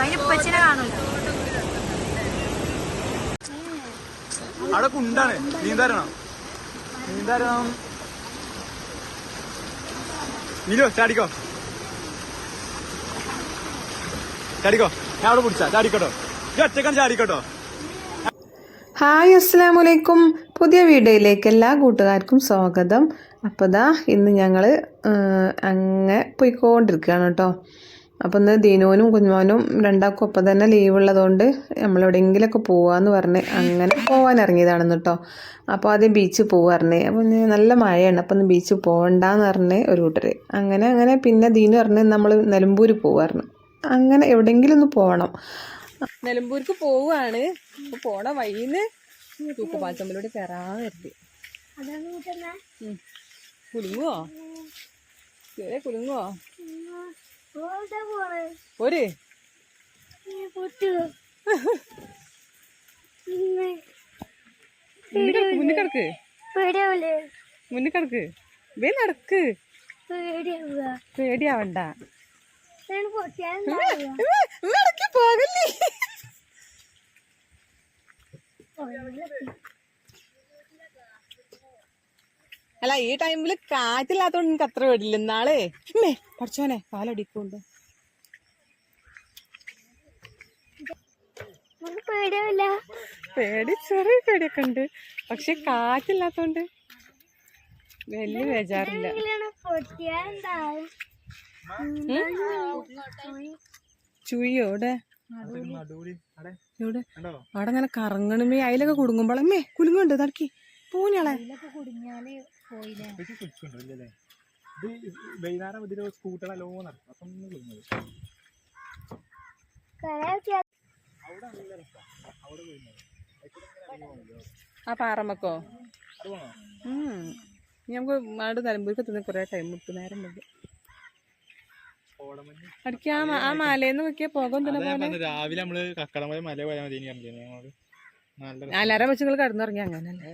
അതിന് ഉപ്പച്ചിനെ കാണൂല അവിടെ കുണ്ടാണ്. നീന്താരണം. നീന്താരണം. നീലോ ചാടിക്കോ. ചാടിക്കോ. ഞാൻ അവിടെ പിടിച്ചാ. ചാടിക്കോട്ടോ. ഈ ഒറ്റക്കാൻ ചാടിക്കോട്ടോ. ഹായ് അസ്സാം വലൈക്കും പുതിയ വീഡിയോയിലേക്ക് എല്ലാ കൂട്ടുകാർക്കും സ്വാഗതം. അപ്പോൾ ദാ ഇന്ന് ഞങ്ങൾ അങ്ങ് പോയിക്കൊണ്ടിരിക്കുകയാണ് കേട്ടോ. അപ്പോൾ ഇന്ന് ദീനുവിനും കുഞ്ഞുമോനും രണ്ടാൾക്കും ഒപ്പം തന്നെ ലീവ് ഉള്ളതുകൊണ്ട് നമ്മളെവിടെയെങ്കിലുമൊക്കെ പോവാന്ന് പറഞ്ഞ് അങ്ങനെ പോകാൻ ഇറങ്ങിയതാണെന്ന് കേട്ടോ. അപ്പോൾ ആദ്യം ബീച്ചിൽ പോവാറിഞ്ഞേ അപ്പം നല്ല മഴയാണ്. അപ്പം ഇന്ന് ബീച്ചിൽ പോകണ്ടെന്ന് പറഞ്ഞ് ഒരു കൂട്ടർ അങ്ങനെ അങ്ങനെ പിന്നെ ദീനു പറഞ്ഞ് നമ്മൾ നിലമ്പൂർ പോവാറുണ്ട് അങ്ങനെ എവിടെയെങ്കിലും ഒന്ന് പോകണം നിലമ്പൂർക്ക് പോവുകയാണ് അപ്പോൾ പോണ വഴിന്ന് തൂക്കുപാലത്തമ്പിലൂടെ കയറാൻ കരുതി. കുലുങ്ങുവോ? കുലുങ്ങുവോ? ഒരു മുന്നിൽ കിടക്ക് മുന്നിൽ കിടക്ക് വേ നടക്ക് പേടിയാവണ്ട. പോകല്ലേ? അല്ല ഈ ടൈമിൽ കാറ്റില്ലാത്തോണ്ട് എനിക്ക് അത്ര പേടില്ല. നാളെ അമ്മേ പഠിച്ചോനെ കാലടിക്കുണ്ട്. പേടിയാവില്ല. പേടി ചെറിയ പേടിയൊക്കെ ഉണ്ട്. പക്ഷെ കാറ്റില്ലാത്തോണ്ട് വലിയ ബേജാറില്ല. ചുയോടെ അവിടെ? അങ്ങനെ കറങ്ങണമേ അതിലൊക്കെ കുടുങ്ങുമ്പോളമ്മേ കുലുങ്ങുണ്ട് തടക്കി കുടുങ്ങിയാൽ പോയില്ലേ? ഇത് വൈകുന്നേരം ഇതിൽ നടക്കും. അപ്പം കുടുങ്ങുന്നത് അവിടെ നല്ല അവിടെ കുടുങ്ങുന്നത് ആ പാറമ്മക്കോ? നമുക്ക് അവിടെ നിലമ്പൂർക്ക് എത്തുന്ന കുറേ ടൈം ഇട്ട് നേരം ഉണ്ട്. അടിക്ക് ആ മ- ആ മലയിൽ നോക്കിയാൽ പോകാൻ തന്നെ രാവിലെ നമ്മൾ കക്കടമല മല പോയാൽ മതി ഞങ്ങൾ എല്ലാരും വെച്ച് നിങ്ങൾ കിടന്നിറങ്ങി അങ്ങനല്ലേ?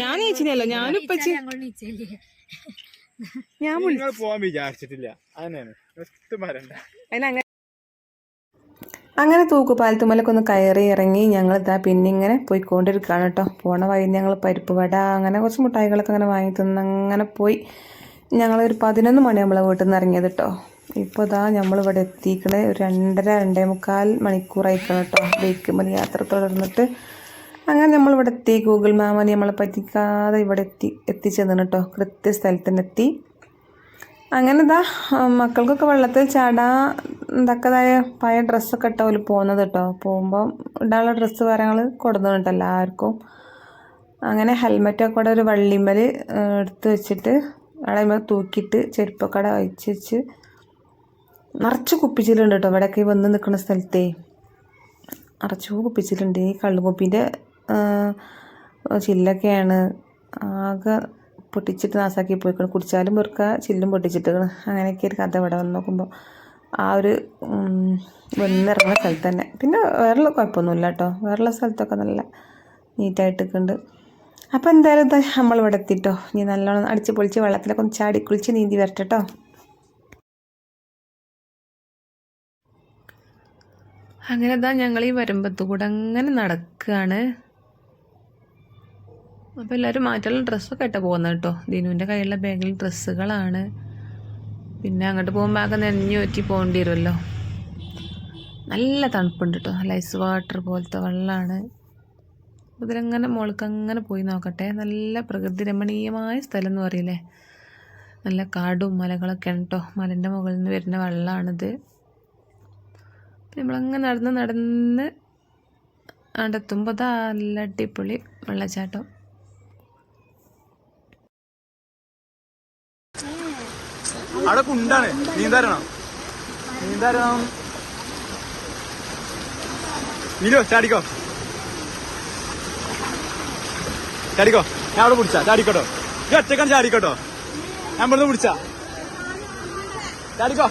ഞാൻ നീച്ചിനല്ലോ ഞാനും ഇപ്പച്ചി ഞങ്ങൾ നീച്ചല്ലേ ഞാൻ പോവാൻ വിചാരിച്ചിട്ടില്ല. അതന്നെയാണ്. ഒട്ടും വരണ്ട അതിനങ്ങനെ അങ്ങനെ തൂക്കുപാലത്തുമലക്കൊന്ന് കയറി ഇറങ്ങി ഞങ്ങൾ ഇതാ പിന്നെ ഇങ്ങനെ പോയിക്കൊണ്ടിരിക്കുകയാണ് കേട്ടോ. പോണ വഴി ഞങ്ങൾ പരിപ്പ് വട അങ്ങനെ കുറച്ച് മുട്ടായികളൊക്കെ അങ്ങനെ വാങ്ങി തിന്ന് അങ്ങനെ പോയി ഞങ്ങളൊരു പതിനൊന്ന് മണി നമ്മളെ വീട്ടിൽ നിന്ന് ഇറങ്ങിയത് കേട്ടോ. ഇപ്പോൾ ഇതാ നമ്മളിവിടെ എത്തിക്കണേ. ഒരു രണ്ടര രണ്ടേ മുക്കാൽ മണിക്കൂറായിക്കണം കേട്ടോ ബൈക്കുമ്പോൾ യാത്ര തുടർന്നിട്ട് അങ്ങനെ നമ്മളിവിടെ എത്തി. ഗൂഗിൾ മാമനി നമ്മളെ പറ്റിക്കാതെ ഇവിടെ എത്തി എത്തിച്ചെന്നു കേട്ടോ കൃത്യ സ്ഥലത്തിനെത്തി അങ്ങനെ ഇതാ മക്കൾക്കൊക്കെ വെള്ളത്തിൽ ചാടാ എന്തൊക്കെതായ പഴയ ഡ്രസ്സൊക്കെ ഇട്ട പോലെ പോകുന്നത് കേട്ടോ പോകുമ്പോൾ ഇടാനുള്ള ഡ്രസ്സ് കാര്യങ്ങൾ കൊടുക്കുന്നുണ്ട് എല്ലാവർക്കും. അങ്ങനെ ഹെൽമെറ്റൊക്കെ കൂടെ ഒരു വള്ളിമ്മൽ എടുത്ത് വെച്ചിട്ട് അവിടെ തൂക്കിയിട്ട് ചെരുപ്പൊക്കെ അവിടെ വെച്ച് വെച്ച് നിറച്ച് കുപ്പിച്ചിലുണ്ട് കേട്ടോ ഇവിടെയൊക്കെ വന്ന് നിൽക്കുന്ന സ്ഥലത്തേ. നിറച്ചു കുപ്പിച്ചിലുണ്ട്. ഈ കള്ളുകുപ്പീന്റെ ചില്ലൊക്കെയാണ്. ആകെ പൊട്ടിച്ചിട്ട് നാസാക്കി പോയിക്കണം. കുടിച്ചാലും വെറുക്ക ചില്ലും പൊട്ടിച്ചിട്ട് അങ്ങനെയൊക്കെ ഒരു കഥ ഇവിടെ വന്ന് നോക്കുമ്പോൾ ആ ഒരു വന്നിറങ്ങുന്ന സ്ഥലത്ത് തന്നെ. പിന്നെ വേറെ കുഴപ്പമൊന്നുമില്ല കേട്ടോ വേറെയുള്ള സ്ഥലത്തൊക്കെ നല്ല നീറ്റായിട്ട് ഉണ്ട് അപ്പോൾ എന്തായാലും നമ്മളിവിടെ എത്തിട്ടോ ഇനി നല്ലോണം അടിച്ച് പൊളിച്ച് വെള്ളത്തിലൊക്കെ ഒന്ന് ചാടി കുളിച്ച് നീന്തി വരട്ടെ കേട്ടോ അങ്ങനെ ഇതാ ഞങ്ങൾ ഈ വരുമ്പത്ത് കൂടെ അങ്ങനെ നടക്കുകയാണ് അപ്പോൾ എല്ലാവരും മാറ്റുള്ള ഡ്രസ്സൊക്കെ ഇട്ടാ പോകുന്നത് കേട്ടോ ദിനുവിന്റെ കയ്യിലുള്ള ബാഗിൽ ഡ്രസ്സുകളാണ്. പിന്നെ അങ്ങോട്ട് പോകുമ്പോൾ ആകെ നെഞ്ഞു പറ്റി പോകേണ്ടി വരുമല്ലോ നല്ല തണുപ്പുണ്ട് കേട്ടോ നല്ല ഐസ് വാട്ടർ പോലത്തെ വെള്ളമാണ് ഇതിലങ്ങനെ മുകൾക്ക് അങ്ങനെ പോയി നോക്കട്ടെ. നല്ല പ്രകൃതി രമണീയമായ സ്ഥലം എന്ന് പറയില്ലേ. നല്ല കാടും മലകളൊക്കെയാണ് കേട്ടോ മലന്റെ മുകളിൽ നിന്ന് വരുന്ന വെള്ളമാണിത് അപ്പം നമ്മളങ്ങനെ നടന്ന് നടന്ന് അവിടെത്തുമ്പോൾ ദാ നല്ല അടിപൊളി വെള്ളച്ചാട്ടം. അവിടെ കുണ്ടാണ്. നീന്താരണം. നീന്താരണം. നീലോ ചാടിക്കോ. ചാടിക്കോ. ഞാൻ അവിടെ പിടിച്ചാ. ചാടിക്കോട്ടോ. ഈ ഒറ്റക്കാൻ ചാടിക്കോട്ടോ. ഞാൻ ഇവിടുന്ന് പിടിച്ചാ. ചാടിക്കോ.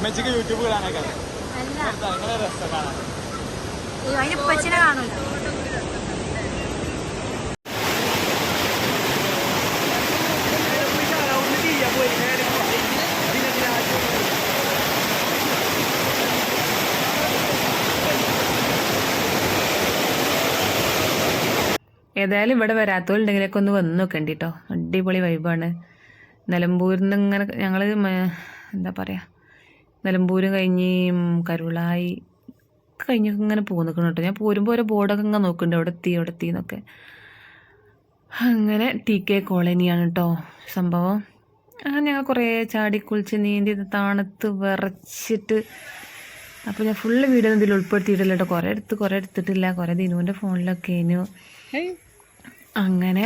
ഉമ്മച്ചിക്ക് യൂട്യൂബ് കാണാനൊക്കെ. രസം കാണാൻ? കാണൂല. ഏതായാലും ഇവിടെ വരാത്തവരുണ്ടെങ്കിലൊക്കെ ഒന്ന് വന്ന് നോക്കണ്ടി കേട്ടോ അടിപൊളി വൈബാണ് നിലമ്പൂരിൽ നിന്ന് ഇങ്ങനെ ഞങ്ങൾ എന്താ പറയുക നിലമ്പൂര് കഴിഞ്ഞ് കരുളായി കഴിഞ്ഞ് ഇങ്ങനെ പോകുന്നു നിൽക്കണം കേട്ടോ. ഞാൻ പോരുമ്പോൾ ഓരോ ബോർഡൊക്കെ ഇങ്ങനെ നോക്കുന്നുണ്ട്. അവിടെ എത്തി അവിടെ എത്തി എന്നൊക്കെ. അങ്ങനെ ടി കെ കോളനിയാണ് കേട്ടോ സംഭവം. അങ്ങനെ ഞങ്ങൾ കുറേ ചാടി കുളിച്ച് നീന്തി തണുത്ത് വിറച്ചിട്ട് അപ്പോൾ ഞാൻ ഫുള്ള് വീഡിയോ ഇതിൽ ഉൾപ്പെടുത്തിയിട്ടില്ല കേട്ടോ. കുറേ എടുത്ത് കുറേ എടുത്തിട്ടില്ല. കുറേ ദിനുവിന്റെ ഫോണിലൊക്കെ ഇനു അങ്ങനെ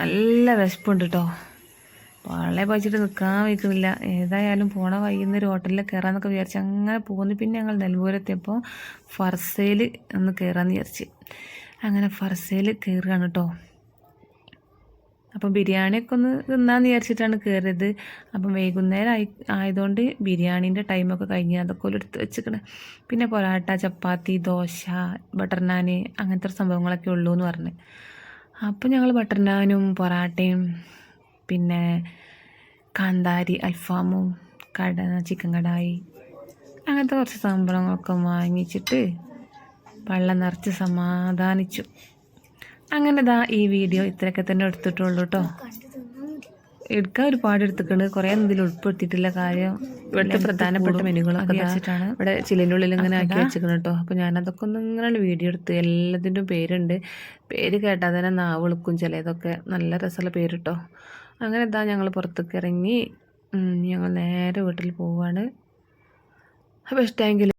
നല്ല വിശപ്പുണ്ട് കേട്ടോ. വളരെ പഴിച്ചിട്ട് നിൽക്കാൻ വയ്ക്കുന്നില്ല. ഏതായാലും പോണ വൈകുന്ന ഒരു ഹോട്ടലിൽ കയറാമെന്നൊക്കെ വിചാരിച്ചു അങ്ങനെ പോകുന്നു പിന്നെ ഞങ്ങൾ നെൽപൂരെത്തിയപ്പോൾ ഫർസയിൽ ഒന്ന് കയറാമെന്ന് വിചാരിച്ച്. അങ്ങനെ ഫർസയിൽ കയറുകയാണ് കേട്ടോ അപ്പം ബിരിയാണിയൊക്കെ ഒന്ന് തിന്നാന്ന് വിചാരിച്ചിട്ടാണ് കയറിയത് അപ്പം വൈകുന്നേരം ആയി ആയതുകൊണ്ട് ബിരിയാണീന്റെ ടൈമൊക്കെ കഴിഞ്ഞ് അതൊക്കെ ഒരു എടുത്ത് പിന്നെ പൊറാട്ട ചപ്പാത്തി ദോശ ബട്ടർ നാൻ അങ്ങനത്തെ സംഭവങ്ങളൊക്കെ ഉള്ളൂ എന്ന് പറഞ്ഞ്. അപ്പം ഞങ്ങൾ ബട്ടർ നാനും പൊറാട്ടയും പിന്നെ കാന്താരി അൽഫാമും കട ചിക്കൻ കടായി അങ്ങനത്തെ കുറച്ച് സംഭവങ്ങളൊക്കെ വാങ്ങിച്ചിട്ട് വെള്ളം നിറച്ച് സമാധാനിച്ചു. അങ്ങനെ ദാ ഈ വീഡിയോ ഇത്രയൊക്കെ തന്നെ എടുത്തിട്ടുള്ളൂ കേട്ടോ എടുക്കാൻ ഒരുപാട് എടുത്തിട്ടുണ്ട്. കുറേ ഇതിൽ ഉൾപ്പെടുത്തിയിട്ടില്ല കാര്യം ഇവിടുത്തെ പ്രധാനപ്പെട്ട മെനുകളൊക്കെ വെച്ചിട്ടാണ് ഇവിടെ ചില്ലിന്റെ ഉള്ളിൽ ഇങ്ങനെ ആക്കി വെച്ചിരിക്കണം കേട്ടോ അപ്പോൾ ഞാനതൊക്കെ ഒന്ന് ഇങ്ങനെ വീഡിയോ എടുത്ത് എല്ലാത്തിന്റെയും പേരുണ്ട്. പേര് കേട്ടാൽ തന്നെ നാവ് വിളിക്കും ചിലതൊക്കെ. നല്ല രസമുള്ള പേര് കേട്ടോ അങ്ങനെ ഇതാ ഞങ്ങൾ പുറത്തേക്ക് ഇറങ്ങി ഞങ്ങൾ നേരെ വീട്ടിൽ പോവാണ്. അപ്പോൾ ഇഷ്ടമെങ്കിൽ